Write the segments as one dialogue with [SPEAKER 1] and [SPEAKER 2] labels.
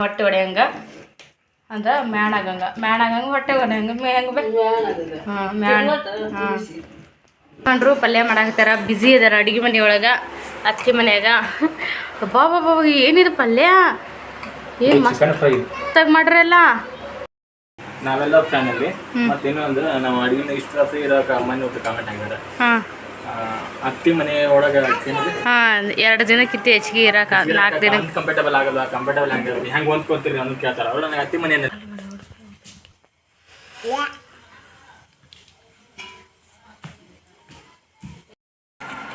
[SPEAKER 1] ಹೊಟ್ಟೆ ಹೊಡೆಯಂಗ ಅಂದ್ರೆ ಮ್ಯಾಣಾಗಂಗ. ಮ್ಯಾಣಾಗಂಗ ಹೊಟ್ಟೆ ಹೊಡೆಯಂಗ ಮೇ ಹೆಂಗ ಬೇಕು ಹಾಂ ಮ್ಯಾಣ ಹಾಂ. ಕಂಡ್ರು ಪಲ್ಯ ಮಾಡಾಕತ್ತಾರ. ಬ್ಯುಸಿ ಅದಾರ ಅಡುಗೆ ಮನೆಯೊಳಗ ಅತ್ತಿ ಮನೆಯಾಗ. ಬಾ ಬಾ ಬಾ ಏನಿದು ಪಲ್ಯ? ಏನು
[SPEAKER 2] ಮಸ್ತ್
[SPEAKER 1] ಮಸ್ತಾಗಿ ಮಾಡ್ರಲ್ಲ?
[SPEAKER 2] ನಾವೆಲ್ಲ ಫ್ಯಾನಲ್ಲಿ ಮತ್ತೇನು ಅಂದ್ರೆ ನಾವು ಅಡಿಗೆ ಇಷ್ಟ ಫ್ರೀ ಇರೋಕೆ ಮನೆ ಕಾಮೆಂಟ್ ಆಗಿದ್ದಾರೆ
[SPEAKER 1] ಹಾಂ.
[SPEAKER 2] ಅತ್ತಿ ಮನೆ ಒಳಗೆ
[SPEAKER 1] ಹಾಂ ದಿನಕ್ಕೆ ದಿನಕ್ಕಿಂತ ಹೆಚ್ಚಿಗೆ ಇರಕ ನಾಲ್ಕು ದಿನ
[SPEAKER 2] ಕಂಫರ್ಟಬಲ್ ಆಗಲ್ಲ ಕಂಫರ್ಟಬಲ್ ಆಗಿರುತ್ತೆ ಹೆಂಗೆ ಹೊಂದ್ಕೊತೀರಿ ಅನ್ನೋದು ಕೇಳ್ತಾರೆ. ಅವ್ರು ನನಗೆ ಅತ್ತಿ ಮನೆ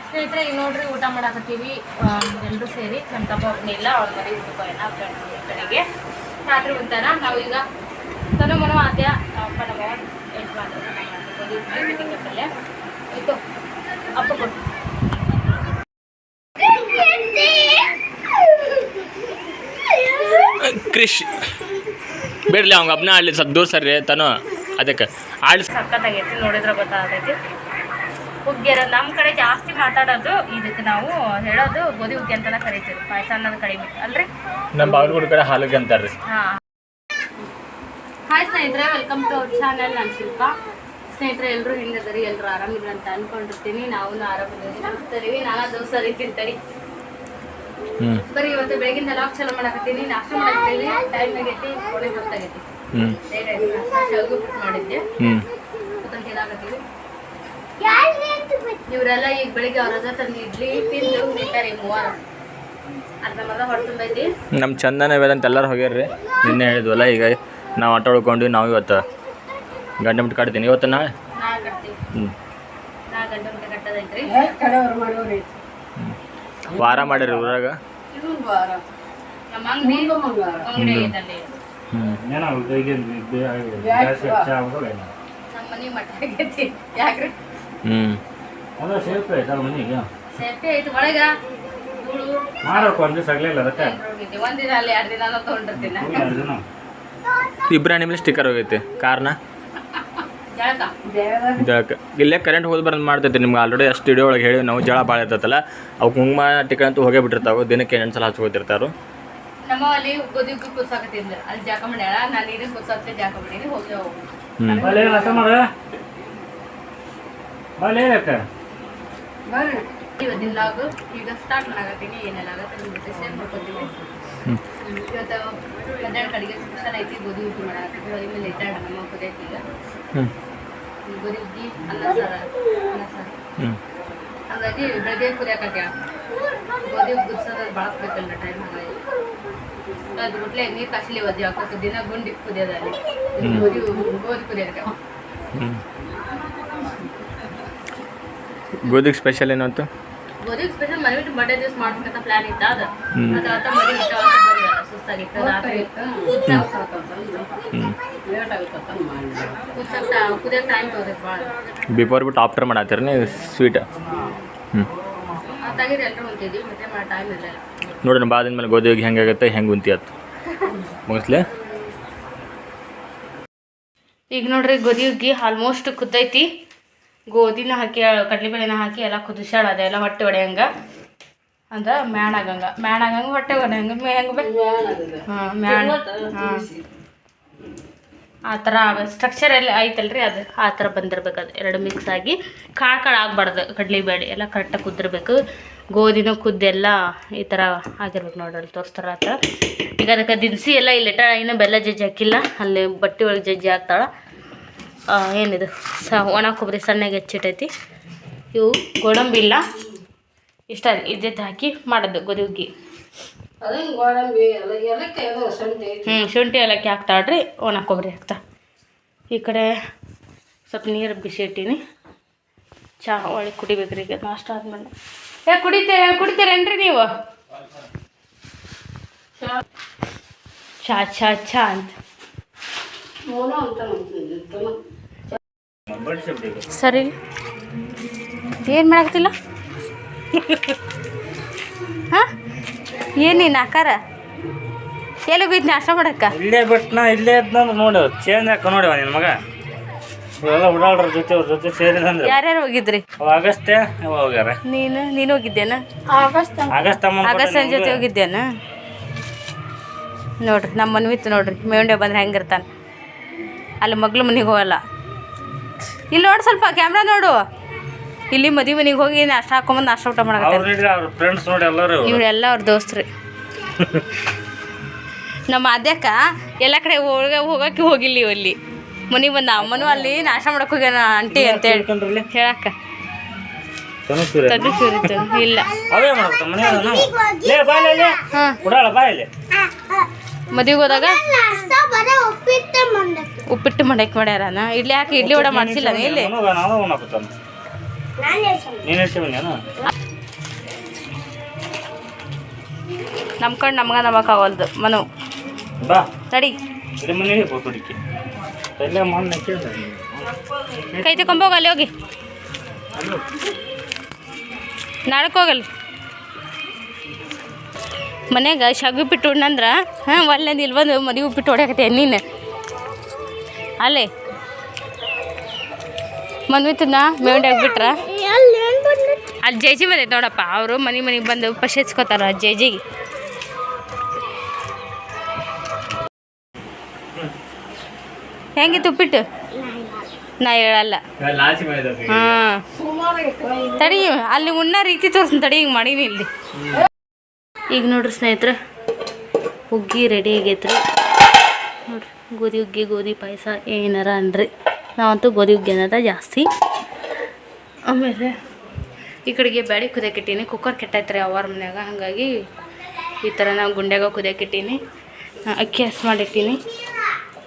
[SPEAKER 1] ಸ್ನೇಹಿತರೆ ಈಗ ನೋಡ್ರಿ ಊಟ ಮಾಡಾಕತ್ತೀವಿ. ಎಲ್ಲರೂ ಸೇರಿ. ನಮ್ಮ ತಪ್ಪ ಒಬ್ಬನಿಲ್ಲ ಅವ್ರ ಮನೆ ಊಟಕ್ಕೆ ಹೋಗೋಣ ಫ್ರೆಂಡ್ಸ್ ಕಡೆಗೆ ರಾತ್ರಿ ಒಂಥರ ನಾವು ಈಗ ತನು ಮನೋ ಆದ್ಯ ಅಪ್ಪ ನಮ್ಮ ಹೆಲ್ಪ್ ಪಲ್ಯ ಆಯ್ತು ಅಪ್ಪ ಕೊಟ್ಟು
[SPEAKER 2] ಕ್ರಿಶ್. ಬಿಡ್ಲಿ ಅವ್ಗ ಅಬ್ನ ಆಡ್ಲಿ ಸ್ವಲ್ಪ ದೂರ ಸರ್ರಿ ತಾನು ಅದಕ್ಕೆ. ಆಡ್ಲಿ
[SPEAKER 1] ಸಕ್ಕತ್ತಾಗೈತಿ ನೋಡಿದ್ರೆ ಗೊತ್ತಾಗೈತಿ ಹುಗ್ಗಿಯರ ನಮ್ಮ ಕಡೆ ಜಾಸ್ತಿ ಮಾತಾಡೋದು ಇದಕ್ಕೆ ನಾವು ಹೇಳೋದು ಗೋಧಿ ಹುಗ್ಗಿ ಅಂತಾನೆ ಕರಿತೀವಿ ಪಾಯಸ ಅನ್ನೋದು ಕಡಿಮೆ ಅಲ್ರಿ?
[SPEAKER 2] ನಮ್ಮ ಬಾಗಲಕೋಟೆ ಕಡೆ ಹಾಲಿಗೆ ಅಂತಾರ್ರಿ.
[SPEAKER 1] ಹಾಂ. ಹಾಯ್ ಸ್ನೇಹಿತರೆ ವೆಲ್ಕಮ್ ಟು ಅವರ್ ಚಾನಲ್ ನಾನು ಶಿಲ್ಪ. ಸ್ನೇಹಿತರೆ ಎಲ್ಲರೂ ಹೆಂಗದರಿ ಎಲ್ಲರೂ ಆರಾಮಿದ್ರು ಅಂತ ಅನ್ಕೊಂಡಿರ್ತೀನಿ. ನಾವು ಆರಾಮಿದ್ದೀವಿ. ನಾನಾ ದೋಸೆ
[SPEAKER 2] ಹ್ಞೂ
[SPEAKER 1] ಬರೀ ಇವತ್ತು ಬೆಳಗಿಂದ ಲಾಕ್ ಚಾಲು ಮಾಡಕತ್ತೀನಿ. ನಾಷ್ಟ ಮಾಡಕತ್ತೀನಿ ಟೈಮ್ ಆಗೈತಿ ಕೊನೆ ಗೊತ್ತಾಗೈತಿ ಶಾವಿಗೆ ಮಾಡಿದ್ದೆ. ತಿನ್ನಾಕತ್ತೀವಿ ಇವರೆಲ್ಲ ಈಗ ಬೆಳಿಗ್ಗೆ ಅವ್ರ ಹತ್ರ ತಂದು ಇಡ್ಲಿ ತಿಂದು ಈ ಮೂವರು. ಅರ್ಧ ಮರ್ಧ ಹೊಟ್ಟೆ
[SPEAKER 2] ನಮ್ಮ ಚಂದನ ವೇದಂತ ಎಲ್ಲರೂ ಹೋಗ್ಯಾರ್ರಿ. ನಿನ್ನೆ ಹೇಳಿದ್ವಲ್ಲ ಈಗ ನಾವು ಆಟ ಉಳ್ಕೊಂಡ್ವಿ ನಾವು ಇವತ್ತು ಗಂಟೆ ಮುಟ್ಟು ಕಟ್ತೀನಿ. ಇವತ್ತು ನಾಳೆ?
[SPEAKER 1] ನಾ
[SPEAKER 2] ಹ್ಞೂ ವಾರ ಮಾಡ್ಯಾರ ಊರಾಗ? ಇಬ್ಬರ ನಿಮ್ಮಲ್ಲಿ ಸ್ಟಿಕ್ಕರ್ ಹೋಗೈತೆ. ಕಾರ್ನ
[SPEAKER 1] ಜಳಕ
[SPEAKER 2] ಇಲ್ಲೇ ಕರೆಂಟ್ ಹೋದ್ ಬರೋದು ಮಾಡ್ತೈತಿ ನಿಮ್ಗೆ ಆಲ್ರೆಡಿ ಅಷ್ಟು ಸ್ಟುಡಿಯೋ ಒಳಗೆ ಹೇಳಿ ನಾವು ಜಳ ಭಾಳ ಇರ್ತೈತಲ್ಲ ಅವು ಕುಂಕುಮ ಟಿಕೆಟ್ ಅಂತೂ ಹೋಗೇ ಬಿಟ್ಟಿರ್ತಾವೆ ದಿನಕ್ಕೆ ಎಂಟು ಸಲ ಹಚ್ಕೋತಿರ್ತಾರು
[SPEAKER 1] ನಮ್ಮ ಅಲ್ಲಿ ಗೋಧಿ ಉಗ್ಗಿ ಅಲ್ಲಿ ಜಾಕ ಮಾಡ್ಯಾಳ ನಾನು ಇದನ್ನ ಜಾಕ ಮಾಡೀನಿ ಹೋಗಿ ಹೋಗು.
[SPEAKER 2] ಹ್ಞೂ
[SPEAKER 1] ಇವತ್ತಿನ ಲಾಗ್ ಈಗ ಸ್ಟಾರ್ಟ್ ಮಾಡಾಕತ್ತೀನಿ. ಏನೆಲ್ಲ ಆಗತ್ತೆ ನಿಮ್ಮ ಜೊತೆ ಶೇರ್ ಮಾಡ್ಕೊತೀನಿ
[SPEAKER 2] ಹ್ಞೂ
[SPEAKER 1] ಇವತ್ತು ಮಧ್ಯಾಹ್ನ ಕಡೆಗೆ ಸ್ಪೆಷಲ್ ಐತಿ ಗೋಧಿ ಉಗ್ಗಿ ಮಾಡಾಕತ್ತೀವಿ. ಅದ್ರ ಮೇಲೆ ಇಟ್ಟಾಡ ನಮ್ಮ ಕುದಿಯಕ್ಕೆ ಈಗ. ಗೋಧಿ ಉಗ್ಗಿ ಅನ್ನ ಸಾರ ಅನ್ನ ಸಾರು. ಹಾಗಾಗಿ ಬೆಳಗ್ಗೆ ಕುದಿಯಾಕ ಗೋಧಿ ಉಗ್ಗಿಸೋದು ಭಾಳ ಬೇಕಲ್ಲ ಟೈಮ್ ಹಾಗಾಗಿ ಅದು ಬಿಟ್ಲೆ ನೀರು ಕಾಸಲಿ ಒದ್ದಿ ಹಾಕೋದು ದಿನ ಗುಂಡಿ ಕುದಿಯೋದಲ್ಲಿ ಗೋಧಿ ಗೋಧಿ ಕುದಿಯೋಕೆ
[SPEAKER 2] ಹ್ಞೂ ಗೋಧಿಗೆ ಸ್ಪೆಷಲ್ ಏನಂತು?
[SPEAKER 1] ಗೋಧಿ ಸ್ಪೆಷಲ್ ಮನೆ ಬಿಟ್ಟು ಬರ್ಡೇ ದಿವಸ ಮಾಡ್ಬೇಕಂತ ಪ್ಲಾನ್ ಇತ್ತ ಅದು. ಮನೆ ಸುಸ್ತಾಗಿತ್ತು ರಾತ್ರಿ ಟೈಮ್ ಭಾಳ
[SPEAKER 2] ಬಿಫೋರ್ ಬಿಟ್ಟು ಆಫ್ಟರ್ ಮಾಡತ್ತೀರ ನೀವು? ಸ್ವೀಟ್ ಹ್ಞೂ
[SPEAKER 1] ಅದಾಗಿದ್ರೆ ಎಲ್ಲರೂ ಮತ್ತೆ ಮಾಡೋ ಟೈಮ್ ಇರಲಿಲ್ಲ
[SPEAKER 2] ನೋಡೋಣ ಬಾದಿನ ಮೇಲೆ ಗೋಧಿ ಹೋಗಿ ಹೆಂಗಾಗುತ್ತೆ ಹೆಂಗೆ ಉಂತಿಯತ್ತು ಮುಗಿಸ್ಲೆ?
[SPEAKER 1] ಈಗ ನೋಡ್ರಿ ಗೋಧಿ ಹುಗ್ಗಿ ಆಲ್ಮೋಸ್ಟ್ ಕುದ್ದೈತಿ. ಗೋಧಿನ ಹಾಕಿ, ಕಡ್ಲೆಬೇಳೆನ ಹಾಕಿ ಎಲ್ಲ ಕುದಿಸ್ಯಾಳ, ಅದೆಲ್ಲ ಹೊಟ್ಟೆ ಒಡೆಯಂಗ. ಅಂದ್ರೆ ಮ್ಯಾಣ ಆಗಂಗ. ಹೊಟ್ಟೆ ಹೊಡೆಯಂಗ ಮೇ ಹೆಂಗೆ ಬೇಕು ಹಾಂ, ಮ್ಯಾಣ. ಹಾಂ. ಆ ಥರ ಸ್ಟ್ರಕ್ಚರ್ ಎಲ್ಲ ಐತಲ್ರಿ ಅದು. ಆ ಥರ ಬಂದಿರ್ಬೇಕು ಅದು. ಎರಡು ಮಿಕ್ಸ್ ಆಗಿ ಕಾಳು ಕಾಳು ಆಗಬಾರ್ದು ಕಡಲೆಬೇಳೆ ಎಲ್ಲ ಕರೆಕ್ಟಾಗಿ ಕುದ್ದಿರ್ಬೇಕು. ಗೋಧಿನೂ ಕುದ್ದೆಲ್ಲ ಈ ಥರ ಆಗಿರ್ಬೇಕು ನೋಡ್ರಿ ತೋರಿಸ್ತಾರ ಆ ಈಗ ಅದಕ್ಕೆ ದಿನಸಿ ಎಲ್ಲ ಇಲ್ಲಿಟ್ಟ ಇನ್ನೂ ಬೆಲ್ಲ ಜಜ್ಜಿ ಹಾಕಿಲ್ಲ. ಅಲ್ಲಿ ಬಟ್ಟೆ ಒಳಗೆ ಜಜ್ಜಿ ಹಾಕ್ತಾಳೆ. ಏನಿದು? ಸ ಒಣ ಕೊಬ್ಬರಿ ಸಣ್ಣಗೆ ಹೆಚ್ಚಿಟ್ಟೈತಿ. ಇವು ಗೋಡಂಬಿ ಇಲ್ಲ. ಇಷ್ಟ ಇದ್ದಿದ್ದು ಹಾಕಿ ಮಾಡೋದು ಗೋಧಿ ಹುಗ್ಗಿ. ಹ್ಞೂ ಶುಂಠಿ. ಏಲಕ್ಕಿ ಹಾಕ್ತಾಳ್ರಿ ಒಣ ಕೊಬ್ಬರಿ ಹಾಕ್ತಾ. ಈ ಕಡೆ ಸ್ವಲ್ಪ ನೀರು ಬಿಸಿ ಇಟ್ಟೀನಿ. ಚಹಾ ಒಳಗೆ ಕುಡಿಬೇಕ್ರಿ ಈಗ ನಾಷ್ಟ ಆದ್ಮೇಲೆ. ಏ ಕುಡಿತೇ ಕುಡಿತೀರೇನ್ರಿ ನೀವು? ಚಾ ಚಾ ಚಾ ಅಂತ. ಸರಿ. ಏನು ಮಾಡಾಕತ್ತಿಲ್ಲ? ಹಾಂ? ಏನೇನು ಆಕಾರ? ಎಲ್ಲಿ ಹೋಗಿದ್ನಿ ನಾಶ ಮಾಡಕ್ಕ?
[SPEAKER 3] ಇಲ್ಲೇ ಬಿಟ್ನ ಇಲ್ಲೇ ಇದ್ನ ನೋಡು ಚೇಂಜ್ ಹಾಕ ನೋಡಿವ ನಿನ್ನ ಮಗ. ಇವೆಲ್ಲ ಓಡಾಡ್ರ ಜೊತೆ ಅವ್ರ ಜೊತೆ ಸೇರಿದಂದ್ರೆ
[SPEAKER 1] ಯಾರ್ಯಾರು ಹೋಗಿದ್ರಿ?
[SPEAKER 3] ಅವ ಆಗಸ್ತೆ ಅವ ಹೋಗ್ಯಾರ?
[SPEAKER 1] ನೀನು ನೀನು ಹೋಗಿದ್ದೇನ?
[SPEAKER 3] ಆಗಸ್ಟ್ ಅಮ್ಮ
[SPEAKER 1] ಆಗಸ್ಟ್ ಜೊತೆ ಹೋಗಿದ್ದೇನ? ನೋಡ್ರಿ ನಮ್ಮ ಮನ್ವಿತ್ತು ನೋಡ್ರಿ ಮೇಂಡೆ ಬಂದ್ರೆ ಹೆಂಗಿರ್ತಾನೆ ಅಲ್ಲಿ ಮಗ್ಳು ಮನೆಗೆ ಹೋಗಲ್ಲ. ಇಲ್ಲಿ ನೋಡು ಸ್ವಲ್ಪ ಕ್ಯಾಮ್ರಾ ನೋಡು. ಇಲ್ಲಿ ಮದುವೆ ಮನೆಗೆ ಹೋಗಿ ನಾಷ್ಟ ಹಾಕೊಂಬಂದು ನಾಷ್ಟ ಊಟ ಮಾಡಕತ್ತಾರೆ
[SPEAKER 3] ಅವ್ರು ನೋಡ್ರಿ ಅವ್ರ ಫ್ರೆಂಡ್ಸ್ ನೋಡಿ ಎಲ್ಲರೂ.
[SPEAKER 1] ಇವರೆಲ್ಲ ಅವ್ರ ದೋಸ್ತ್ರಿ. ನಮ್ಮ ಅದ್ಯಕ್ಕ ಎಲ್ಲ ಕಡೆ ಹೋಗ ಹೋಗಕ್ಕೆ ಹೋಗಿಲ್ಲ ಇವಲ್ಲಿ ಅಲ್ಲಿ. ಮನೆಗೆ ಬಂದ ಅಮ್ಮನೂ ಅಲ್ಲಿ ನಾಷ್ಟ ಮಾಡಕ್ಕೆ ಹೋಗ್ಯಾನ ಆಂಟಿ ಅಂತೇಳಿ.
[SPEAKER 3] ಹೇಳ್ಕೊಂಡ್ರಿ
[SPEAKER 1] ಹೇಳಕ್ಕ. ಇಲ್ಲ. ಮದುವೆಗೆ ಹೋದಾಗ? ಉಪ್ಪಿಟ್ಟು ಮಾಡಕ್ಕೆ. ಮಾಡ್ಯಾರನ ಇಡ್ಲಿ ಹಾಕಿ ಇಡ್ಲಿ ವಡ ಮಾಡಿಸಿಲ್ಲ ಇಲ್ಲಿ ಕಣ್ಣು ನಮ್ಗೆ ನಮಕಾಗಲ್ದು ಮನು
[SPEAKER 3] ಬಾ.
[SPEAKER 1] ತಡಿ. ಕೈ ತಗೊಂಬೋಗ ಅಲ್ಲಿ ಹೋಗಿ. ನಾಡಕ್ಕೆ ಹೋಗಲ್ಲ ಮನ್ಯಾಗ ಶಗು ಉಪ್ಪಿಟ್ಟು ಉಣ್ಣಂದ್ರೆ, ಹಾಂ ಒಳ್ಳೆದು ಇಲ್ಲಿ ಬಂದು ಮದುವೆ ಉಪ್ಪಿಟ್ಟು ಹೊಡ್ಯಾಕತ್ತೆ ನೀನು? ಅಲ್ಲೇ. ಮನ್ವಿತನ ಮೇವಂಡಿ ಹಾಕ್ಬಿಟ್ರ ಅಲ್ಲಿ ಜೇಜಿ ಬಂದೈತೆ ನೋಡಪ್ಪ, ಅವರು ಮನೆ ಮನೆಗೆ ಬಂದು ಪಶಿಸ್ಕೋತಾರ ಜೈಜಿಗೆ ಜೇಜಿಗೆ. ಹೆಂಗಿತ್ತು ಉಪ್ಪಿಟ್ಟು? ನಾ ಹೇಳಲ್ಲ. ಹಾಂ. ತಡಿ, ಅಲ್ಲಿ ಉಣ್ಣ ರೀತಿ ತೋರಿಸ್ತೀನಿ ತಡಿ, ಹಿಂಗೆ ಮಾಡೀನಿ ಇಲ್ಲಿ. ಈಗ ನೋಡ್ರಿ ಸ್ನೇಹಿತರೆ, ಹುಗ್ಗಿ ರೆಡಿ ಆಗೈತ್ರಿ. ನೋಡ್ರಿ, ಗೋಧಿ ಹುಗ್ಗಿ, ಗೋಧಿ ಪಾಯಸ ಏನಾರ ಅನ್ರಿ. ನಾವಂತೂ ಗೋಧಿ ಹುಗ್ಗಿ ಅನ್ನೋದ ಜಾಸ್ತಿ. ಆಮೇಲೆ ಈ ಕಡೆಗೆ ಬ್ಯಾಡಿ ಕುದಿಯಾಕಿಟ್ಟೀನಿ ಕುಕ್ಕರ್ ಕೆಟ್ಟೈತ್ರಿ ಅವ್ರ ಮನ್ಯಾಗ. ಹಾಗಾಗಿ ಈ ಥರ ನಾವು ಗುಂಡ್ಯಾಗ ಕುದಿಯಾಕಿಟ್ಟೀನಿ ಅಕ್ಕಿ ಹಸ್ ಮಾಡಿಟ್ಟೀನಿ.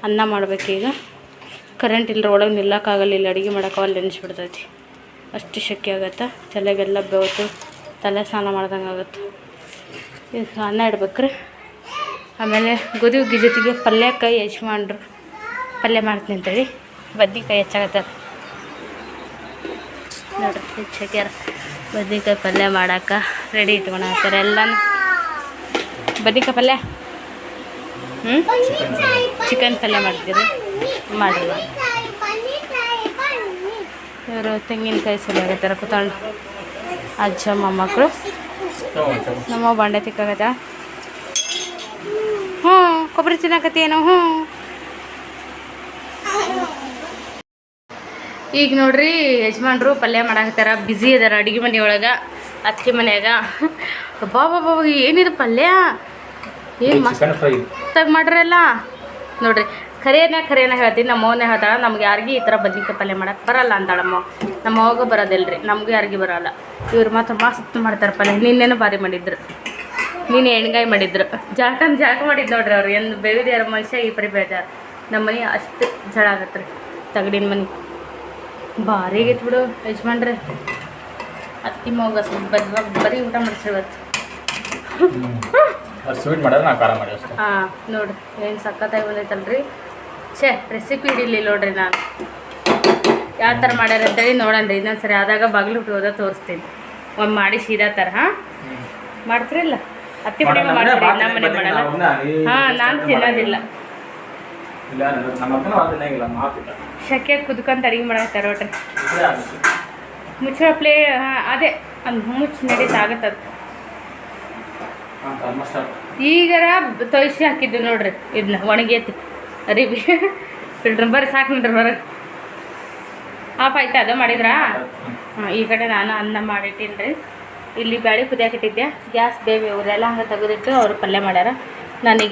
[SPEAKER 1] ಅನ್ನ ಮಾಡ್ಬೇಕೀಗ ಕರೆಂಟ್ ಇಲ್ಲರ ಒಳಗೆ ನಿಲ್ಲಕ್ಕಾಗಲ್ಲ ಇಲ್ಲಿ ಅಡುಗೆ ಮಾಡೋಕೆ ಅಲ್ಲಿ ನೆನೆಸ್ಬಿಡ್ತೈತಿ ಅಷ್ಟು ಶಕ್ತಿ ಆಗತ್ತೆ. ತಲೆಗೆಲ್ಲ ಬೆವತು. ತಲೆ ಸ್ನಾನ ಮಾಡ್ದಂಗೆ ಆಗುತ್ತೆ. ಈಗ ಅನ್ನ ಇಡ್ಬೇಕ್ರಿ. ಆಮೇಲೆ ಗೋಧಿ ಹುಗ್ಗಿ ಜೊತೆಗೆ ಪಲ್ಯಕ್ಕೆ ಯಜಮಾನ್ರು ಪಲ್ಯ ಮಾಡ್ತೀನಿ ಅಂತೇಳಿ. ಬದ್ನಿಕಾಯಿ ಹೆಚ್ಚಾಗತ್ತಾರ ನೋಡ್ರಿ, ಹೆಚ್ಚಾಗ್ಯಾರ. ಬದ್ನಿಕಾಯಿ ಪಲ್ಯ ಮಾಡಕ್ಕೆ ರೆಡಿ ಇಟ್ಕೊಳತ್ತಾರ ಎಲ್ಲನೂ. ಬದ್ನಿಕಾಯಿ ಪಲ್ಯ? ಹ್ಞೂ ಚಿಕನ್ ಪಲ್ಯ ಮಾಡ್ತೀರಿ? ಮಾಡಿಲ್ಲ ಇವರು ತೆಂಗಿನಕಾಯಿ ಸರಿ ಆಗತ್ತಾರ ಅಜ್ಜ ಮೊಮ್ಮಕ್ಕಳು ನಮ್ಮ ಬಂಡೆ ತಿಕ್ಕಾಗದ? ಹ್ಞೂ ಕೊಬ್ಬರಿ ತಿನ್ನಕತ್ತೇನು ಹ್ಞೂ. ಈಗ ನೋಡ್ರಿ ಯಜಮಾನ್ರು ಪಲ್ಯ ಮಾಡಾಕತ್ತಾರ ಬ್ಯುಸಿ ಅದಾರ ಅಡುಗೆ ಮನೆಯೊಳಗೆ ಅತ್ತಿ ಮನೆಯಾಗ. ಬಾ ಬಾ ಬಾ ಏನಿದು ಪಲ್ಯ? ಏನು ಮಸ್ತ್
[SPEAKER 2] ಚಿಕನ್ ಫ್ರೈ
[SPEAKER 1] ತಾಗ ಮಾಡ್ರಲ್ಲ? ನೋಡ್ರಿ ಖರೇನ ಖರೇನ ಹೇಳ್ತೀನಿ. ನಮ್ಮ ಅವನೇ ಹೇಳ್ತಾಳೆ ನಮ್ಗೆ ಯಾರಿಗೆ ಈ ಥರ ಬದ್ನಿಕಾಯಿ ಪಲ್ಯ ಮಾಡಕ್ಕೆ ಬರಲ್ಲ ಅಂತಾಳಮ್ಮ. ನಮ್ಮ ಅವಾಗ ರೀ ನಮಗೂ ಯಾರಿಗೆ ಬರಲ್ಲ. ಇವ್ರು ಮಾತ್ರ ಮಸ್ತ್ ಮಾಡ್ತಾರೆ ಪಲ್ಯ. ನಿನ್ನೇನು ಭಾರಿ ಮಾಡಿದ್ರು. ನೀನು ಎಣ್ಗಾಯಿ ಮಾಡಿದ್ರು. ಜಾಕನ್ ಜಾಕ ಮಾಡಿದ್ದು ನೋಡ್ರಿ ಅವ್ರು. ಎಂದು ಬೇವಿದ್ಯಾರ ಮನುಷ್ಯ ಈ ಪರಿ ಬೇಜಾರು. ನಮ್ಮ ಮನೆ ಅಷ್ಟು ಜಳ ಆಗತ್ತೆ ರೀ ತಗಡಿನ ಮನೆ. ಭಾರಿ ಆಗೈತೆ ಬಿಡು ಯಜಮಾನ್ರಿ. ಅತ್ತಿ ಮಗ ಬರೀ ಊಟ ಮಾಡಿಸ್ರಿ ಇವತ್ತು.
[SPEAKER 2] ಅದು ಸ್ವೀಟ್ ಮಾಡಿದ್ರೆ ನಾ ಖಾರ ಮಾಡಿ ಅಷ್ಟೇ.
[SPEAKER 1] ಹಾಂ ನೋಡಿರಿ. ಏನು ಸಖತ್ತಾಗಿ ಬಂದೈತಲ್ರಿ. ಛೇ ರೆಸಿಪಿ ಹಿಡಿಲಿ ನೋಡ್ರಿ ನಾನು. ಯಾವ ಥರ ಮಾಡ್ಯಾರ ಅಂತೇಳಿ ನೋಡಣ್ರಿ ಇನ್ನೊಂದು ಸರಿ ಆದಾಗ ಬಾಗಿಲು ಹೋದ ತೋರಿಸ್ತೀನಿ. ಒಂದು ಮಾಡಿ ಸೀದಾ ಥರ ಹಾಂ? ಮಾಡ್ತೀರಿಲ್ಲ ಅತ್ತಿ ಪುಡಿ ಮಾಡ್ತೀರಿ ನಮ್ಮ ಮನೆ ಮಾಡಲ್ಲ? ಹಾಂ ನಾನು ತಿನ್ನೋದಿಲ್ಲ. ಶಕೆ ಕುದ್ಕೊಂತ ಅಡಿಗೆ ಮಾಡಾಕ್ತಾರೆ ನೋಡ್ರಿ ಮುಚ್ಚೋ ಪ್ಲೇ ಹಾಂ ಅದೇ ಅದು ಮುಚ್ಚಿ ನಡೀತಾ ಆಗತ್ತದ
[SPEAKER 2] ಆಲ್ಮೋಸ್ಟ್
[SPEAKER 1] ಈಗರ ತೊಯ್ಸಿ ಹಾಕಿದ್ದು ನೋಡ್ರಿ ಇದನ್ನ ಒಣಗೈತಿ ಅರಿಬಿ ಫಿಲ್ಟ್ರ್ ಬರ್ರಿ, ಸಾಕು ನೋಡ್ರಿ, ಬರ್ರಿ. ಆಫ್ ಆಯ್ತಾ, ಅದು ಮಾಡಿದ್ರಾ? ಈ ಕಡೆ ನಾನು ಅನ್ನ ಮಾಡಿಟ್ಟೀನಿ ರೀ ಇಲ್ಲಿ ಬ್ಯಾಳಿ ಕುದಿಯಾಕಿಟ್ಟಿದ್ದೆ ಗ್ಯಾಸ್ ಬೇವೆ ಅವರೆಲ್ಲ ಹಂಗೆ ತೆಗೆದಿಟ್ಟು ಅವ್ರು ಪಲ್ಯ ಮಾಡ್ಯಾರ.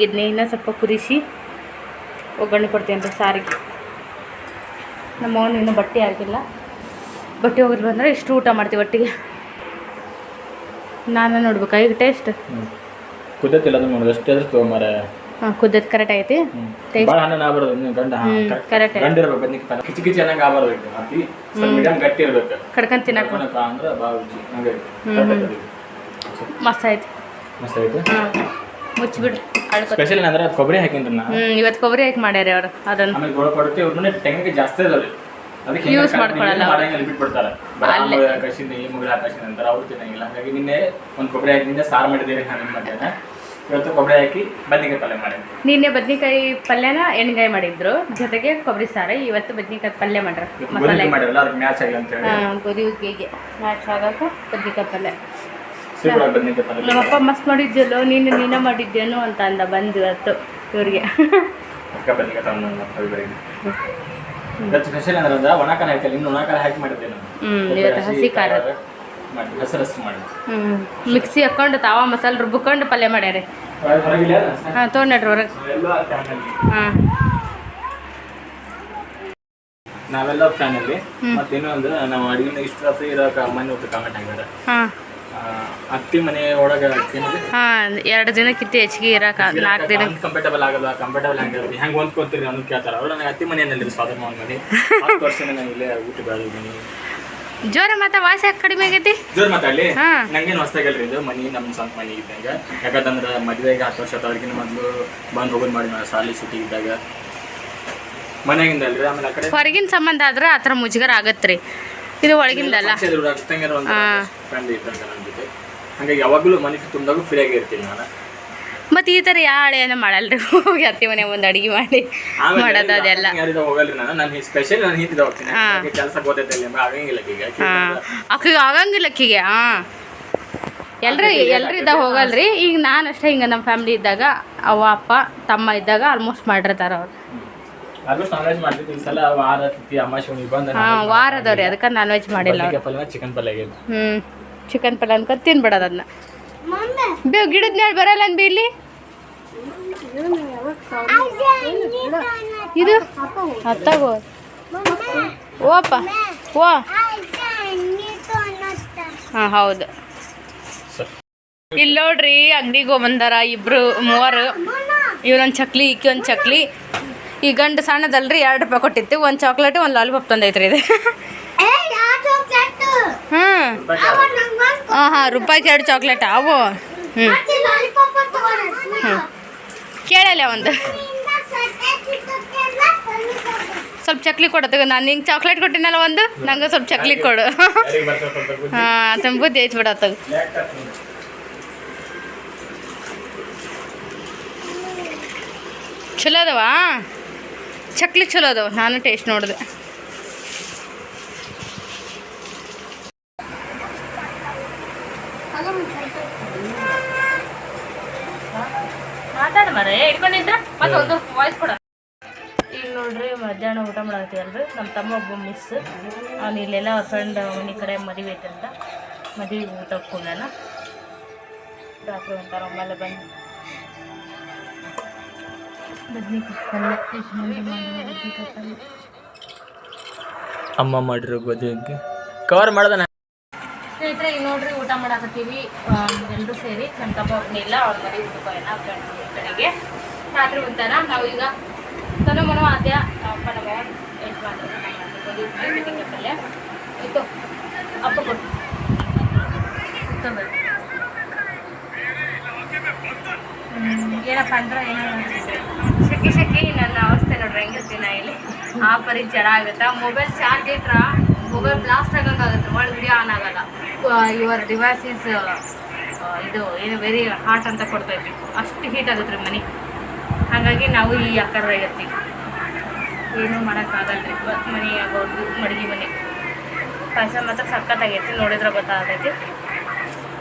[SPEAKER 1] ಇದನ್ನ ಇನ್ನೂ ಸ್ವಲ್ಪ ಕುದಿಸಿ ಒಗ್ಗರಣೆ ಕೊಡ್ತೀನಿ ರೀ ಸಾರಿಗೆ ನಮ್ಮವನು ಇನ್ನೂ ಬಟ್ಟೆ ಆಗಿಲ್ಲ ಬಟ್ಟೆ ಹೋಗಿದ್ ಬಂದರೆ ಇಷ್ಟು ಊಟ ಮಾಡ್ತೀವಿ ಒಟ್ಟಿಗೆ. ನಾನು ನೋಡ್ಬೇಕಾಗಿ ಟೇಸ್ಟ್
[SPEAKER 2] ಕುದ್ದತ್ತಿಲ್ಲ ಅದು ನೋಡಿದ್ರೆ ಅಷ್ಟೇ ತೊಗೊಂಬಾರ?
[SPEAKER 1] ಕುದ್ದದ್ ಕರೆಕ್ಟ್ ಐತಿ.
[SPEAKER 2] ಭಾಳ ಹಣ್ಣು ಆಗ್ಬಾರ್ದು ನೀವು ಗಂಡ correct. ಗಂಡ ಇರ್ಬೇಕು ಬದ್ನಿಕಾಯಿ ಕಿಚಿ ಕಿಚಿ ಅನ್ನಂಗೆ ಆಗ್ಬಾರ್ದು ಇದು. ಅತಿ ಸ್ವಲ್ಪ ಮೀಡಿಯಂ ಗಟ್ಟಿ ಇರ್ಬೇಕು.
[SPEAKER 1] ಕಡ್ಕೊಂಡ್ ತಿನ್ನಕ್ಕೆ
[SPEAKER 2] ಅಂದ್ರೆ ಭಾಳ ರುಚಿ. ಹಂಗೆ
[SPEAKER 1] ಹ್ಮ್,
[SPEAKER 2] correct ಐತಿ.
[SPEAKER 1] ಮಸ್ತ್ ಐತಿ.
[SPEAKER 2] ಐತೆ?
[SPEAKER 1] ಹಾಂ ಮುಚ್ಚಿಬಿಡ್ರಿ ಅಳ್ಕೊತ
[SPEAKER 2] ಸ್ಪೆಷಲ್ ಅಂದ್ರೆ ಅದು ಕೊಬ್ಬರಿ ಹಾಕಿನ್ರಿ ನಾ.
[SPEAKER 1] ಇವತ್ತು ಕೊಬ್ಬರಿ ಹಾಕಿ ಮಾಡ್ಯಾರ ಅವರು ಅದನ್ನ.
[SPEAKER 2] ಆಮೇಲೆ ಗೋಳ ಮನೆ ಜಾಸ್ತಿ ಅದಾವ್ರಿ ಅದಕ್ಕೆ
[SPEAKER 1] ಯೂಸ್ ಮಾಡ್ಕೊಳಲ್ಲ ಅವ್ರು.
[SPEAKER 2] ಮಾಡಂಗಿಲ್ಲ ಬಿಟ್ಬಿಡ್ತಾರೆ. ಕಸಿಂದ ಈ ಮುಗಿಲ ಕಸಿಂದ ಅಂತಾರೆ ಅವ್ರು ತಿನ್ನಂಗಿಲ್ಲ. ಹಾಗಾಗಿ ನಿನ್ನೆ ಒಂದು ಕೊಬ್ಬರಿ ಹಾಕಿ ನಿನ್ನೆ ಸಾರು ಮಾಡಿದ್ದೀರಿ ನಾನು ನಿಮ್ಮ ಮಧ್ಯಾಹ್ನ. ಇವತ್ತು ಕೊಬ್ಬರಿ ಹಾಕಿ ಬದ್ನಿಕಾಯಿ ಪಲ್ಯ ಮಾಡಿದ್ವಿ.
[SPEAKER 1] ನಿನ್ನೆ ಬದ್ನಿಕಾಯಿ ಪಲ್ಯನ ಎಣ್ಣೆಗಾಯಿ ಮಾಡಿದ್ರು. ಜೊತೆಗೆ ಕೊಬ್ಬರಿ ಸಾರು. ಇವತ್ತು ಬದ್ನಿಕಾಯಿ ಪಲ್ಯ ಮಾಡ್ರೆ. ಮಸಾಲೆ.
[SPEAKER 2] ಗೋಧಿ ಮಾಡಿರಲ್ಲ ಅದಕ್ಕೆ ಮ್ಯಾಚ್ ಆಗಿಲ್ಲ ಅಂತ ಹೇಳಿ.
[SPEAKER 1] ಹಾಂ ಗೋಧಿ ಹುಗ್ಗಿಗೆ ಮ್ಯಾಚ್ ಆಗಾಕ ಬದ್ನಿಕಾಯಿ ಪಲ್ಯ.
[SPEAKER 2] ಸೂಪರ್ ಬದನೆಕಾಯಿ ಪಲ್ಯ
[SPEAKER 1] ನಮ್ಮಪ್ಪ ಮಸ್ತ್ ಮಾಡಿದ್ಯಲ್ಲೋ ನೀನು ನೀನ ಮಾಡಿದ್ಯೇನೋ ಅಂತ ಅಂದ ಬಂದು ಇವತ್ತು ಇವ್ರಿಗೆ.
[SPEAKER 2] ಅಕ್ಕ ಬದ್ನಿಕಾಯಿ ತಗೊಂಡು ಸ್ಪೆಷಲ್ ಅಂದ್ರೆ ಒಣಕಾರ ಹಾಕಿಲ್ಲ ಇನ್ನು ಒಣಕಾರ ಹಾಕಿ ಮಾಡಿದ್ದೆ ನಾನು
[SPEAKER 1] ಹಸಿ ಖಾರ.
[SPEAKER 2] ಮಾಡಿ ಮಾಡಿ.
[SPEAKER 1] ಮಿಕ್ಸಿ ಹಾಕೊಂಡು ತಾವ ಮಸಾಲೆ ರುಬ್ಬಿಕೊಂಡು ಪಲ್ಯ ಮಾಡ್ಯಾರೆ ಹಾಂ ತೊಗೊಂಡ್ರಿ ಹೊರಗೆ. ಹಾಂ.
[SPEAKER 2] ನಾವೆಲ್ಲ ಫ್ಯಾನಲ್ಲಿ ಮತ್ತೇನು ಅಂದ್ರೆ ನಾವು ಅಡಿಗೆ ಇಷ್ಟ ಇರೋಕೆ ಮನೆ ಹೊತ್ತು ಕಾಮೆಂಟ್ ಆಗಿದ್ದಾರೆ ಅತ್ತಿ ಮನೆ ಒಳಗೆ
[SPEAKER 1] ಹಾಂ ಎರಡು ದಿನಕ್ಕಿಂತ ಹೆಚ್ಚಿಗೆ ಇರಕ ನಾಲ್ಕು ದಿನ.
[SPEAKER 2] ಕಂಫರ್ಟಬಲ್ ಆಗಲ್ಲ ಕಂಫರ್ಟಬಲ್ ಆಗಿರುತ್ತೆ. ಹೆಂಗೆ ಹೊಂದ್ಕೊತೀರಿ ಅನ್ನೋದು ಕೇಳ್ತಾರೆ. ಅವ್ರು ನನಗೆ ಅತ್ತಿ ಮನೆಯಲ್ಲಿ ಸ್ವಾದ ಮಾವನ ಮನೆ ಹತ್ತು ವರ್ಷ ನಾನು ಇಲ್ಲೇ ಊಟ ಬೆಳೆದಿದ್ದೀನಿ.
[SPEAKER 1] ಜೋರ ಮತ್ತೆ ವಾಸ ಯಾಕೆ ಕಡಿಮೆ ಆಗೈತಿ?
[SPEAKER 2] ಜೋರ್ ಮಾತಾಡ್ಲಿ.
[SPEAKER 1] ಹಾ.
[SPEAKER 2] ನಂಗೇನು ಹೊಸ್ತಾಗಲ್ರಿ ಇದು ಮನಿ ನಮ್ಮ ಸ್ವಂತ ಮನಿ ಇದ್ದಾಗ. ಯಾಕಂದ್ರೆ ಮದುವೆಗೆ ಹತ್ತು ವರ್ಷ ಅದಕ್ಕಿಂತ ಮೊದಲು ಬಂದ್ ಹೋಗೋದು ಮಾಡಿ ಸಾಲಿ ಸಿಟಿ ಇದ್ದಾಗ. ಮನೆಗಿಂದ ಅಲ್ರಿ ಆಮೇಲೆ ಆ ಕಡೆ?
[SPEAKER 1] ಹೊರಗಿನ ಸಂಬಂಧ ಆದ್ರೆ ಆ ಥರ ಮುಜುಗರ ಆಗತ್ರಿ. ಇದು ಒಳಗಿಂದಲ್ಲ.
[SPEAKER 2] ಒಂದು ಇದ್ದಂಗೆ ನನ್ನ ಜೊತೆ ಹಂಗಾಗಿ ಯಾವಾಗಲೂ ಮನೆ ತುಂಬಿದಾಗೂ ಫ್ರೀ ಆಗಿ ಇರ್ತೀನಿ ನಾನು.
[SPEAKER 1] ಮತ್ತೆ ಈ ಥರ ಯಾವ ಹಳೆಯನ್ನ ಮಾಡಲ್ರಿ? ಹೋಗಿ ಅತ್ತಿ ಮನೆ ಒಂದು ಅಡಿಗೆ ಮಾಡಿ ಮಾಡೋದು ಅದೆಲ್ಲ. ಹಾಂ ಅಕ್ಕಿಗೆ ಆಗಂಗಿಲ್ಲ ಅಕ್ಕಿಗೆ. ಹಾಂ. ಎಲ್ಲರಿ ಎಲ್ರು ಇದ್ದಾಗ ಹೋಗಲ್ರಿ? ಈಗ ನಾನು ಅಷ್ಟೇ ಹಿಂಗೆ ನಮ್ಮ ಫ್ಯಾಮಿಲಿ ಇದ್ದಾಗ ಅವ್ವ ಅಪ್ಪ ತಮ್ಮ ಇದ್ದಾಗ ಆಲ್ಮೋಸ್ಟ್ ಮಾಡಿರ್ತಾರ ಅವ್ರು. ಹಾಂ ವಾರ ಅದಾವ್ರಿ ಅದಕ್ಕೆ ನಾನ್ ವೆಜ್ ಮಾಡಿಲ್ಲ
[SPEAKER 2] ಚಿಕನ್ ಪಲ್ಯ
[SPEAKER 1] ಹ್ಞೂ ಚಿಕನ್ ಪಲ್ಯ ಅನ್ಕೊಂಡು ತಿನ್ಬಿಡೋದು ಅದನ್ನ ಬೇ ಗಿಡದ ಮೇಲೆ ಬರಲ್ಲ ಅಂದ್ ಇಲ್ಲಿ? ಇದು? ಹತ್ತಾಗೋ ಓಪ್ಪ. ಓ. ಹಾಂ ಹೌದು. ಇಲ್ಲಿ ನೋಡ್ರಿ ಅಂಗಡಿಗೆ ಹೋಗ್ಬಂದಾರ ಇಬ್ರು ಮೂವರು. ಇವ್ರೊಂದು ಚಕ್ಲಿ ಈಕಿ ಒಂದು ಚಕ್ಲಿ. ಈ ಗಂಡು ಸಣ್ಣದಲ್ರಿ ಎರಡು ರೂಪಾಯಿ ಕೊಟ್ಟಿತ್ತು. ಒಂದು ಚಾಕ್ಲೇಟ್ ಒಂದು ಲಾಲಿಪಾಪ್ ತಂದೈತ್ರಿ ಇದು. ಹ್ಮ್. ಹಾಂ ಹಾಂ ರೂಪಾಯಿಗೆ ಎರಡು ಚಾಕ್ಲೇಟ್. ಅವು. ಹ್ಞೂ ಕೇಳಲ್ಲ ಒಂದು. ಸ್ವಲ್ಪ ಚಕ್ಲಿ ಕೊಡತ್ತೆ ನಾನು ನಿಂಗೆ ಚಾಕ್ಲೇಟ್ ಕೊಟ್ಟಿನಲ್ಲ ಒಂದು ನಂಗೆ ಸ್ವಲ್ಪ ಚಕ್ಲಿ ಕೊಡು? ಹಾಂ ತುಂಬ ಬುದ್ಧಿ
[SPEAKER 2] ಯಾಕೆ
[SPEAKER 1] ಚಲೋ ಅದಾವ? ಚಕ್ಲಿ ಚಲೋ ಅದಾವ ನಾನು ಟೇಸ್ಟ್ ನೋಡಿದೆ. ಮಾತಾಡ ಮರ. ಇಟ್ಕೊಂಡಿದ್ರ ಮತ್ತೆ ಒಂದು ವಾಯ್ಸ್ ಕೊಡ. ಈಗ ನೋಡ್ರಿ ಮಧ್ಯಾಹ್ನ ಊಟ ಮಾಡತ್ತೀವಲ್ರಿ ನಮ್ಮ ತಮ್ಮ ಒಬ್ಬ ಮಿಸ್ ಅವ್ನು ಇಲ್ಲೆಲ್ಲ ಫ್ರೆಂಡ್ ಮನೆ ಕಡೆ ಮದುವೆ ಐತಂತ ಅಂತ. ಮದುವೆಗೆ ಊಟ ಕೊಡೋಣ ರಾತ್ರಿ ಒಂಥರ ಒಮ್ಮೆಲ್ಲ ಬಂದು
[SPEAKER 2] ಅಮ್ಮ ಮಾಡಿರೋ ಬದಿಗೆ ಕವರ್ ಮಾಡ್ದನ
[SPEAKER 1] ಸ್ನೇಹಿತರೆ ಈಗ ನೋಡ್ರಿ ಊಟ ಮಾಡಾಕತ್ತೀವಿ ಎಲ್ಲರೂ ಸೇರಿ ನಮ್ಮ ತಮ್ಮ ಒಬ್ಬನೇ ಇಲ್ಲ ಅವ್ರ ಮನೆ ಫ್ರೆಂಡ್ ಕಡೆಗೆ ರಾತ್ರಿ ಉಂತಾನ ನಾವು ಈಗ ತನ್ನ ಮನ ಆದ್ಯ ಅಪ್ಪ ನಮ್ಮ ಎಷ್ಟು ಪಲ್ಯ ಆಯ್ತು. ಅಪ್ಪ ಕೊಟ್ಟು. ಏನಪ್ಪ ಅಂದ್ರೆ ಏನು ಶೆಕೆ ಶೆಕೆ ನನ್ನ ಅವಸ್ಥೆ ನೋಡ್ರಿ ಹೆಂಗಿರ್ತೀನಿ ನಾ ಇಲ್ಲಿ. ಆ ಪರಿ ಆಗುತ್ತಾ? ಮೊಬೈಲ್ ಚಾರ್ಜ್ ಇಟ್ರ? ಮೊಬೈಲ್ ಬ್ಲಾಸ್ಟ್ ಆಗಂಗಾಗುತ್ತೆ? ಒಳಗೆ ವಿಡಿಯೋ ಆನ್ ಆಗಲ್ಲ. ಯುವರ್ ಡಿವೈಸ್ ಈಸ್ ಇದು, ಏನು ವೆರಿ ಹಾಟ್ ಅಂತ ಕೊಡ್ತಾ ಇದ್ವಿ ಅಷ್ಟು ಹೀಟ್ ಆಗುತ್ತೆ ರೀ ಮನೆ. ಹಾಗಾಗಿ ನಾವು ಈ ಅಕ್ಕಡ್ದಾಗ ಇರ್ತೀವಿ. ಏನೂ ಮಾಡೋಕ್ಕಾಗಲ್ರಿ. ಮನೆ ಆಗೋದು ಮಡಗಿ ಮನೆ. ಪಾಯಸ ಮಾತ್ರ ಸಖತ್ತಾಗೈತಿ. ನೋಡಿದ್ರೆ ಗೊತ್ತಾಗತೈತಿ.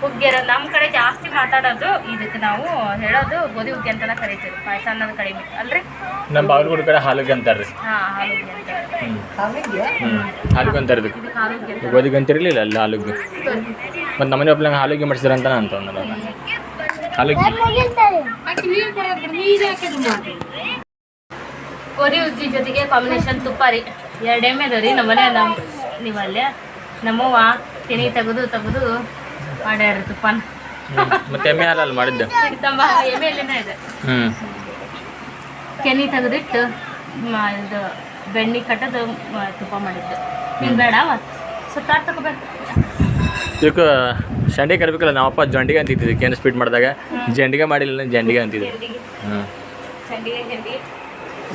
[SPEAKER 1] ಹುಗ್ಗಿಯರ ನಮ್ಮ ಕಡೆ ಜಾಸ್ತಿ ಮಾತಾಡೋದು ಇದಕ್ಕೆ ನಾವು ಹೇಳೋದು ಗೋಧಿ ಹುಗ್ಗಿ ಅಂತ ಕರಿತೀವಿ ಪಾಯಸ ಅನ್ನೋದು ಕಡಿಮೆ ಅಲ್ರಿ?
[SPEAKER 2] ನಮ್ಮ ಬಾಗಲಕೋಟೆ ಕಡೆ ಹಾಲುಗೆ ಅಂತಾರ್ರಿ.
[SPEAKER 1] ಹಾಂ ಹಾಲುಗ್ಗಿ ಅಂತ
[SPEAKER 2] ಹಾಲುಗೆ ಅಂತಾರೆ ಇದಕ್ಕೆ.
[SPEAKER 1] ಹಾಲುಗ್ಗಿ
[SPEAKER 2] ಗೋಧಿಗೆ ಅಂತಿರಲಿಲ್ಲ ಅಲ್ಲಿ ಹಾಲುಗೆ ಮತ್ತು ನಮ್ಮನೆ ಒಬ್ಬ ಹಾಲುಗೆ ಮಾಡಿಸಿದ್ರ ಅಂತ ಅಂತ ನಾನು. ಹಾಲುಗೆ
[SPEAKER 1] ಗೋಧಿ ಹುಗ್ಗಿ ಜೊತೆಗೆ ಕಾಂಬಿನೇಷನ್ ತುಪ್ಪ ರೀ ಎರಡು ಎಮ್ಮೆ ಅದಾವ ರೀ ನಮ್ಮನೆ ನಮ್ಮ ನೀವಲ್ಲೇ ನಮ್ಮವ್ವ ತೆನಿ ತೆಗೆದು ತೆಗೆದು ಮಾಡ್ಯಾರ ತುಪ್ಪನ.
[SPEAKER 2] ಮತ್ತೆ ಎಮ್ಮೆ ಹಾಲಲ್ಲಿ ಮಾಡಿದ್ದೆ.
[SPEAKER 1] ಎಮ್ಮೆ ಎಲ್ಲಿನ ಇದೆ. ಕೆನಿ ತೆಗೆದಿಟ್ಟು ಮ- ಇದು ಬೆಣ್ಣೆ ಕಟ್ಟದು ಮ- ತುಪ್ಪ ಮಾಡಿದ್ದು. ನೀನು ಬೇಡ ಸ್ವಲ್ಪ ತಗೋಬೇಕು?
[SPEAKER 2] ಇದಕ್ಕೆ ಶಂಡಿ ಕರಿಬೇಕಲ್ಲ ನಾವಪ್ಪ ಜಂಡಿಗೆ ಅಂತಿದ್ವಿ ಏನು ಸ್ಪೀಡ್ ಮಾಡಿದಾಗ. ಜಂಡಿಗೆ ಮಾಡಿಲ್ಲ ಜಂಡಿಗೆ ಅಂತಿದ್ವಿ.
[SPEAKER 1] ಜಂಡಿಗೆ
[SPEAKER 2] ಹ್ಞೂ
[SPEAKER 1] ಸಂಡಿಗೆ ಜಂಡಿಗೆ.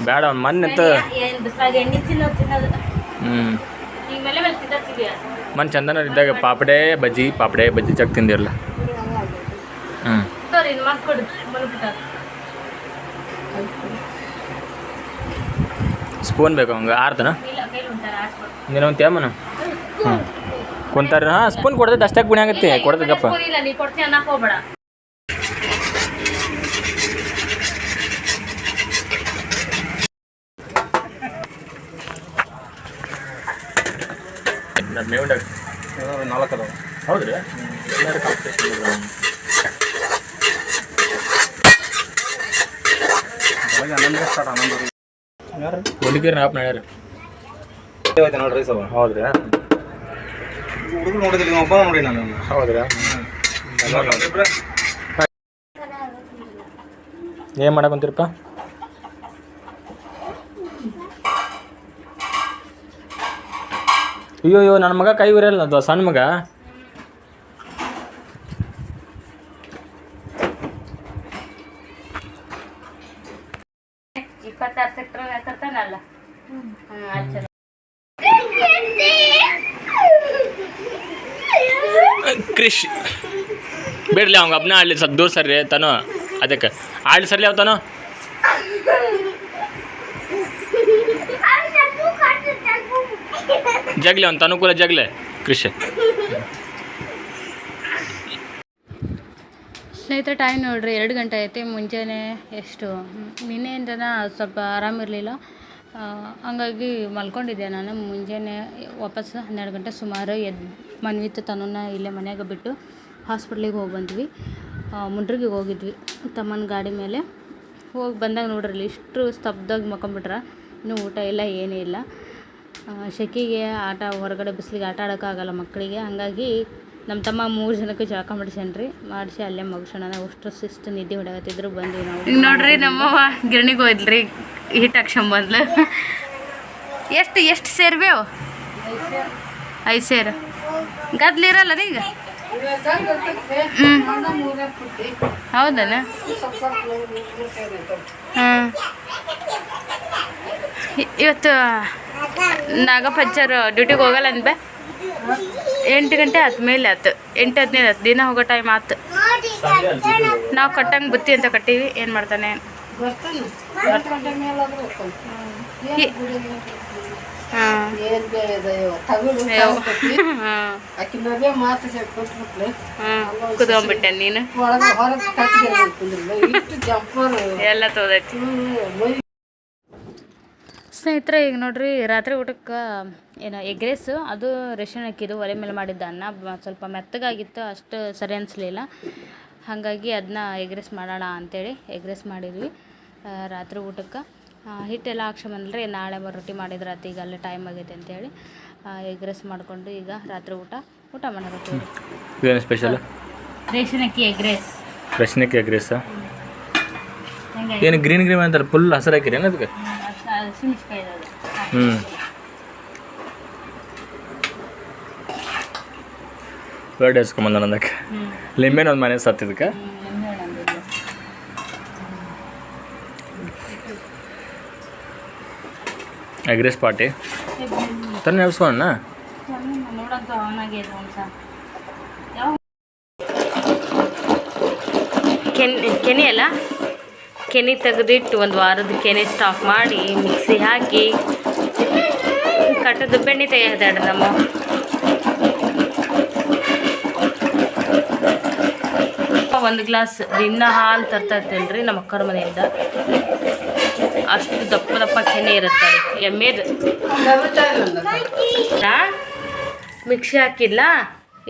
[SPEAKER 2] ಬೇಡ ಮೊನ್ನೆ ಅಂತ.
[SPEAKER 1] ಏನು ಬಿಸಿಲಾಗ ಎಣ್ಣೆ ತಿನ್ನೋದು ತಿನ್ನೋದು.
[SPEAKER 2] ಹ್ಞೂ
[SPEAKER 1] ತಿನ್ನತ್ತೀವಿ
[SPEAKER 2] ಚಂದನ ಇದ್ದಾಗ ಪಾಪಡೆ ಬಜ್ಜಿ ಪಾಪಡೆ ಬಜ್ಜಿ ಚಕ್ ತಿಂದಿರಲ್ಲ ಸ್ಪೂನ್ ಬೇಕು ಹಂಗೆ ಆರ್ತನ ನೀನು ತೇಮನ ಹ್ಞೂ ಕುಂತಾರ ಹಾಂ ಸ್ಪೂನ್ ಕೊಡ್ತೈತೆ ಅಷ್ಟೇ ಗುಣಿ ಆಗತ್ತೆ ಕೊಡ್ತೈತೆ ಗಪ್ಪ
[SPEAKER 1] ಇಲ್ಲ ನೀ ಕೊಡ್ತೀನಿ ಅನ್ನಕ್ ಹೋಗ್ಬೇಡ
[SPEAKER 2] ನಾಲ್ಕು ಅದಾವ ಹೌದ್ರಿ ಹುಡುಗಿರ್ ನಾಪ್ ಮಾಡ್ಯಾರ
[SPEAKER 3] ನೋಡ್ರಿ ಸರ್
[SPEAKER 2] ಹೌದ್ರಿ?
[SPEAKER 3] ಹುಡುಗರು ನೋಡಿದ್ರಿ ಒಬ್ಬ ನೋಡಿ ನಾನು.
[SPEAKER 2] ಹೌದ್ರಾ? ಏನು ಮಾಡಕ್ ಕುಂತೀರಪ್ಪ ಅಯ್ಯೋ ಅಯ್ಯೋ ನನ್ನ ಮಗ ಕೈ ಉರಿಯಲ್ಲ, ಅದು ಸಣ್ಣ ಮಗ. ಕ್ರಿಶ್. ಬಿಡ್ಲಿ ಅವಂಗ ಅಬ್ನ ಆಡ್ಲಿ ಸ್ವಲ್ಪ ದೂರ ಸರ್ರಿ ತಾನು. ಅದಕ್ಕೆ. ಆಡ್ಲಿ ಸರ್ಲಿ ಅವ ಜಗ್ಲಿ ಅಂತ ಅನುಕೂಲ ಜಗಲೆ. ಕ್ರಿಶ್
[SPEAKER 1] ಸ್ನೇಹಿತರೆ ಟೈಮ್ ನೋಡ್ರಿ, ಎರಡು ಗಂಟೆ ಐತಿ ಮುಂಜಾನೆ ಎಷ್ಟು? ನಿನ್ನೆಯಿಂದನ ಸ್ವಲ್ಪ ಆರಾಮಿರಲಿಲ್ಲ ಹಂಗಾಗಿ ಮಲ್ಕೊಂಡಿದ್ದೆ ನಾನು. ಮುಂಜಾನೆ ವಾಪಸ್ ಹನ್ನೆರಡು ಗಂಟೆ ಸುಮಾರು ಎದ್ ಮನ್ವಿತ್ತು ತನ್ನ ಇಲ್ಲೇ ಮನೆಯಾಗ ಬಿಟ್ಟು ಹಾಸ್ಪಿಟ್ಲಿಗೆ ಹೋಗಿ ಬಂದ್ವಿ. ಮುಂಡ್ರಿಗೆ ಹೋಗಿದ್ವಿ. ತಮ್ಮನ ಗಾಡಿ ಮೇಲೆ ಹೋಗಿ ಬಂದಾಗ ನೋಡ್ರಿ ಇಷ್ಟು ಸ್ತಬ್ಧವಾಗಿ ಮಕ್ಕೊಂಬಿಟ್ರ ಇನ್ನೂ ಊಟ ಇಲ್ಲ, ಏನೂ ಇಲ್ಲ. ಸೆಕೆಗೆ ಆಟ, ಹೊರಗಡೆ ಬಿಸಿಲಿಗೆ ಆಟ ಆಡೋಕ್ಕಾಗಲ್ಲ ಮಕ್ಕಳಿಗೆ. ಹಂಗಾಗಿ ನಮ್ಮ ತಮ್ಮ ಮೂರು ಜನಕ್ಕೆ ಜಳಕ ಮಾಡಿಸ್ಯಾನ್ರಿ. ಮಾಡಿಸಿ ಅಲ್ಲೇ ಮುಗಿಸೋಣ. ಅಷ್ಟು ಶಿಸ್ತು ನಿದ್ದೆ ಹೊಡಗತ್ತಿದ್ರು ಬಂದ್ವಿ ನಾವು. ಈಗ ನೋಡ್ರಿ ನಮ್ಮವ್ವ ಗಿರಣಿಗೆ ಹೋಯ್ದ್ರಿ ಹಿಟ್ಟು ಹಾಕ್ಸ್ಕೊಂಬಂದ್ಲು ಎಷ್ಟು ಎಷ್ಟು ಸೇರ್ಬೇವು ಐದು ಸೇರು. ಗದ್ಲಿರಲ್ಲ ಈಗ? ಹ್ಞೂ ಹೌದನ? ಹಾಂ ಇವತ್ತು ನಾಗಪಂಚರು ಡ್ಯೂಟಿಗೆ ಹೋಗಲ್ಲ ಅನ್ಬೆ ಎಂಟು ಗಂಟೆ ಆತು ಮೇಲೆ ಆತು. ಎಂಟು ಹದಿನೈದು ಆತು. ದಿನ ಹೋಗೋ ಟೈಮ್ ಆಯ್ತು ನಾವು ಕಟ್ಟಂಗೆ ಬುತ್ತಿ ಅಂತ ಕಟ್ಟೀವಿ. ಏನು ಮಾಡ್ತಾನೆ? ಕುತ್ಕೊಂಡ್ಬಿಟ್ಟೆ ನೀನು. ಎಲ್ಲ ತೋದೈತಿ ಸ್ನೇಹಿತರೆ ಈಗ ನೋಡ್ರಿ ರಾತ್ರಿ ಊಟಕ್ಕೆ ಏನು ಎಗ್ ರೈಸ್ ಅದು ರೇಷನ್ ಹಾಕಿದ್ದು ಒಲೆ ಮೇಲೆ ಮಾಡಿದ್ದ ಅನ್ನ. ಸ್ವಲ್ಪ ಮೆತ್ತಗಾಗಿತ್ತು ಅಷ್ಟು ಸರಿ ಅನಿಸ್ಲಿಲ್ಲ. ಹಾಗಾಗಿ ಅದನ್ನ ಎಗ್ ರೈಸ್ ಮಾಡೋಣ ಅಂತೇಳಿ ಎಗ್ ರೈಸ್ ಮಾಡಿದ್ವಿ ರಾತ್ರಿ ಊಟಕ್ಕೆ. ಹಿಟ್ಟೆಲ್ಲ ಹಾಕ್ಸ್ಕೊಂಬಂದ್ರಿ ನಾಳೆ ರೊಟ್ಟಿ ಮಾಡಿದ್ರೆ ಆತು ಈಗ ಅಲ್ಲೇ ಟೈಮ್ ಆಗೈತೆ ಅಂತೇಳಿ ಎಗ್ ರೈಸ್ ಮಾಡಿಕೊಂಡು ಈಗ ರಾತ್ರಿ ಊಟ ಊಟ
[SPEAKER 2] ಮಾಡೋಣ ಸ್ಪೆಷಲ್
[SPEAKER 1] ರೇಷನ್ ಅಕ್ಕಿ ಎಗ್ ರೈಸ್.
[SPEAKER 2] ರೇಷನ್ ಅಕ್ಕಿ ಎಗ್ ಎಗ್ರೆಸ್ ಏನು ಗ್ರೀನ್ ಗ್ರೀನ್ ಅಂತಾರೆ ಫುಲ್ ಹಸಿರು ಹಾಕಿರಿ ಅದಕ್ಕೆ?
[SPEAKER 1] ಹಸಿಮೆಣ್ಸಿಕಾಯಿ
[SPEAKER 2] ಹ್ಞೂ ಬರ್ಡ್ ಹಚ್ಕೊಂಬಂದ ನಂದಕ್ಕೆ ಲಿಂಬೆನ ಒಂದು ಮನೆ ಸತ್ತಿದ್ದಕ್ಕೆ ಎಗ್ರೆಸ್ ಪಾರ್ಟಿ ತನ್ನ ನೆನೆಸ್ಕೊಳ್ಳೋಣ
[SPEAKER 1] ನೋಡಂತ ಅವನಾಗಿದೆ ಒಂದ್ಸ ಕೆನ್ ಕೆನೆ ಅಲ್ಲ ಕೆನೆ ತೆಗೆದಿಟ್ಟು ಒಂದು ವಾರದ ಕೆನೆ ಸ್ಟಾಕ್ ಮಾಡಿ ಮಿಕ್ಸಿ ಹಾಕಿ ಕಟ್ಟದ ಬೆಣ್ಣೆ ತೆಗೆದಾಡ ನಮ್ಮ. ಒಂದು ಗ್ಲಾಸ್ ದಿನ ಹಾಲು ತರ್ತಾ ಇರ್ತೇನೆ ನಮ್ಮ ಅಕ್ಕರ ಮನೆಯಿಂದ. ಅಷ್ಟು ದಪ್ಪ ದಪ್ಪ ಕೆನೆ ಇರುತ್ತೆ ಎಮ್ಮೆದು ಮಿಕ್ಸಿ ಹಾಕಿಲ್ಲ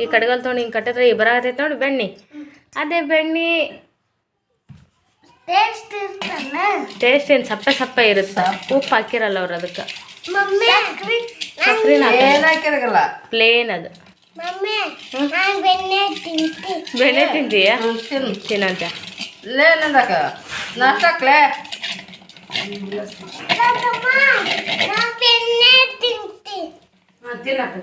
[SPEAKER 1] ಈ ಕಡಗಲ್ ತೊಗೊಂಡು ಹಿಂಗೆ ಕಟ್ಟಿದ್ರೆ ಈ ಬರಾಕತೈತೆ ನೋಡಿ ಬೆಣ್ಣೆ. ಅದೇ ಬೆಣ್ಣೆ ಟೇಸ್ಟ್ ಏನು ಸಪ್ಪೆ ಸಪ್ಪೆ ಇರುತ್ತೆ? ಉಪ್ಪು ಹಾಕಿರಲ್ಲ ಅವ್ರು ಅದಕ್ಕೆ. ಪ್ಲೇನ್ ಅದು. ಬೆಣ್ಣೆ ತಿಂತೀಯ?
[SPEAKER 4] ತಿನ್ನು.
[SPEAKER 1] ತಿನ್ನಂತ.
[SPEAKER 4] ನಾಷ್ಟಕ್ಲೆ. ತಿನ್ನಕ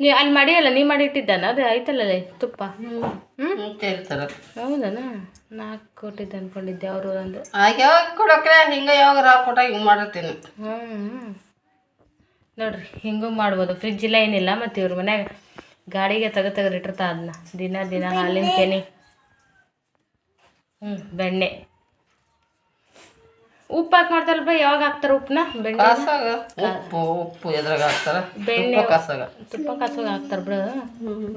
[SPEAKER 1] ನೀ ಅಲ್ಲಿ ಮಾಡಿಯಲ್ಲ ನೀ ಮಾಡಿ ಇಟ್ಟಿದ್ದಾನ ಅದು ಐತಲ್ಲ ಅಲ್ಲಿ ತುಪ್ಪ. ಹ್ಞೂ
[SPEAKER 4] ತಿಂತಾರ
[SPEAKER 1] ಹೌದನಾ? ನಾಲ್ಕು ಕೊಟ್ಟಿದ್ದೆ ಅನ್ಕೊಂಡಿದ್ದೆ ಅವರು ಒಂದು
[SPEAKER 4] ಆಗ ಯಾವಾಗ ಕೊಡಕ್ರೆ? ಹಿಂಗೆ ಯಾವಾಗ ರಾ ಕೊಟ್ಟಾಗ ಹಿಂಗೆ ಮಾಡಿರ್ತೀನಿ.
[SPEAKER 1] ಹ್ಞೂ ನೋಡ್ರಿ ಹಿಂಗೂ ಮಾಡ್ಬೋದು. ಫ್ರಿಜ್ ಇಲ್ಲ ಏನಿಲ್ಲ ಮತ್ತು ಇವ್ರ ಮನ್ಯಾಗ ಗಾಡಿಗೆ ತೆಗೆ ತೆಗೆದಿಟ್ಟಿರ್ತಾ ಅದನ್ನ ದಿನ ದಿನ ಹಾಲಿನ ಕೆನೆ ಹ್ಞೂ ಬೆಣ್ಣೆ. ಉಪ್ಪು ಹಾಕಿ ಮಾಡ್ತಾರಲ್ಲ ಬೈ ಯಾವಾಗ ಹಾಕ್ತಾರೆ ಉಪ್ಪನ್ನ ಬೆಣ್ಣೆ.
[SPEAKER 4] ಕಾಸಾಗ. ಉಪ್ಪು ಉಪ್ಪು ಎದ್ರಾಗ ಹಾಕ್ತಾರ?
[SPEAKER 1] ಬೆಣ್ಣೆ.
[SPEAKER 4] ಕಾಸಾಗ.
[SPEAKER 1] ತುಪ್ಪ ಕಾಸಾಗ ಹಾಕ್ತಾರೆ ಬಿಡು.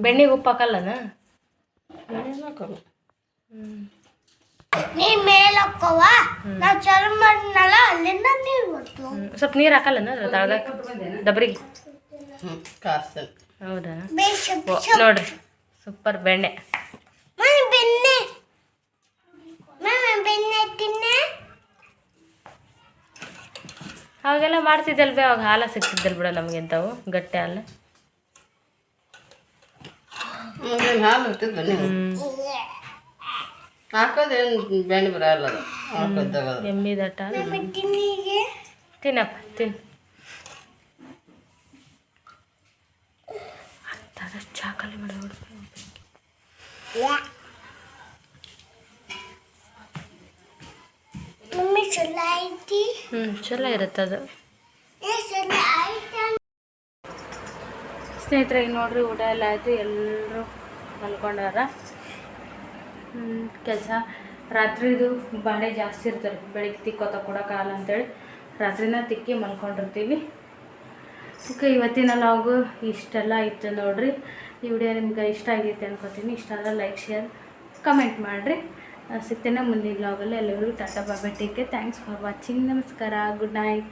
[SPEAKER 1] ಬೆಣ್ಣೆಗೆ ಉಪ್ಪು ಹಾಕಲ್ಲನ?
[SPEAKER 5] ನೀ ಮೇಲೆ ಹಾಕೋವ? ನಾವು ಚಾಲು ಮಾಡಿದ್ನಲ್ಲ ಅಲ್ಲಿಂದ ನೀರು ಬರ್ತು.
[SPEAKER 1] ಸ್ವಲ್ಪ ನೀರು ಹಾಕಲ್ಲನ ಅದ್ರ ತಳಗ
[SPEAKER 4] ಡಬ್ರಿಗೆ
[SPEAKER 1] ಹೌದಾ? ನೋಡ್ರಿ. ಸೂಪರ್ ಬೆಣ್ಣೆ.
[SPEAKER 5] ಬೆಣ್ಣೆ. ಬೆಣ್ಣೆ ತಿನ್ನೆ?
[SPEAKER 1] ಅವಾಗೆಲ್ಲ ಮಾಡ್ತಿದ್ದಲ್ ಬಿ ಅವಾಗ ಹಾಲ ಸಿಗ್ತಿದ್ದಲ್ ಬಿಡ ನಮ್ಗೆ ಇಂಥವು ಗಟ್ಟಿ ಹಾಲು
[SPEAKER 4] ಹಾಲು ಹಾಕೋದೇನು ಬೆಣ್ಣೆ ಬರಲ್ಲ
[SPEAKER 1] ಎಮ್ಮಿ ದಟ್ಟ ತಿನ್ನಪ್ಪ ತಿನ್ ಚಾಕಲಿ ಮಾಡಿ ಹ್ಞೂ ಚಲೋ ಇರುತ್ತೆ ಅದು.
[SPEAKER 5] ಏ ಚಲೋ ಐತಿ
[SPEAKER 1] ಸ್ನೇಹಿತರೆ ಈಗ ನೋಡ್ರಿ ಊಟ ಎಲ್ಲ ಆಯಿತು. ಎಲ್ಲರೂ ಮಲ್ಕೊಂಡಾರ. ಕೆಲಸ. ರಾತ್ರಿದು ಬಾಳೆ ಜಾಸ್ತಿ ಇರ್ತಾರೆ ಬೆಳಿಗ್ಗೆ ತಿಕ್ಕೋತ ಕೊಡೋಕ್ಕಾಗಲ್ಲ ಅಂತೇಳಿ. ರಾತ್ರಿನ ತಿಕ್ಕಿ ಮಲ್ಕೊಂಡಿರ್ತೀವಿ. ಓಕೆ ಇವತ್ತಿನ ಲಾಗು ಇಷ್ಟೆಲ್ಲ ಇತ್ತು ನೋಡ್ರಿ. ಈ ವಿಡಿಯೋ ನಿಮ್ಗೆ ಇಷ್ಟ ಆಗೈತೆ ಅನ್ಕೋತೀನಿ. ಇಷ್ಟ ಆದರೆ ಲೈಕ್ ಶೇರ್ ಕಮೆಂಟ್ ಮಾಡಿರಿ. ಸಿಗ್ತೇನೆ ಮುಂದಿನ ಲಾಗಲ್ಲಿ ಎಲ್ಲರಿಗೂ ಟಾಟಾ ಬಾಬಾ ಟೇಕೆ ಥ್ಯಾಂಕ್ಸ್ ಫಾರ್ ವಾಚಿಂಗ್ ನಮಸ್ಕಾರ. Good night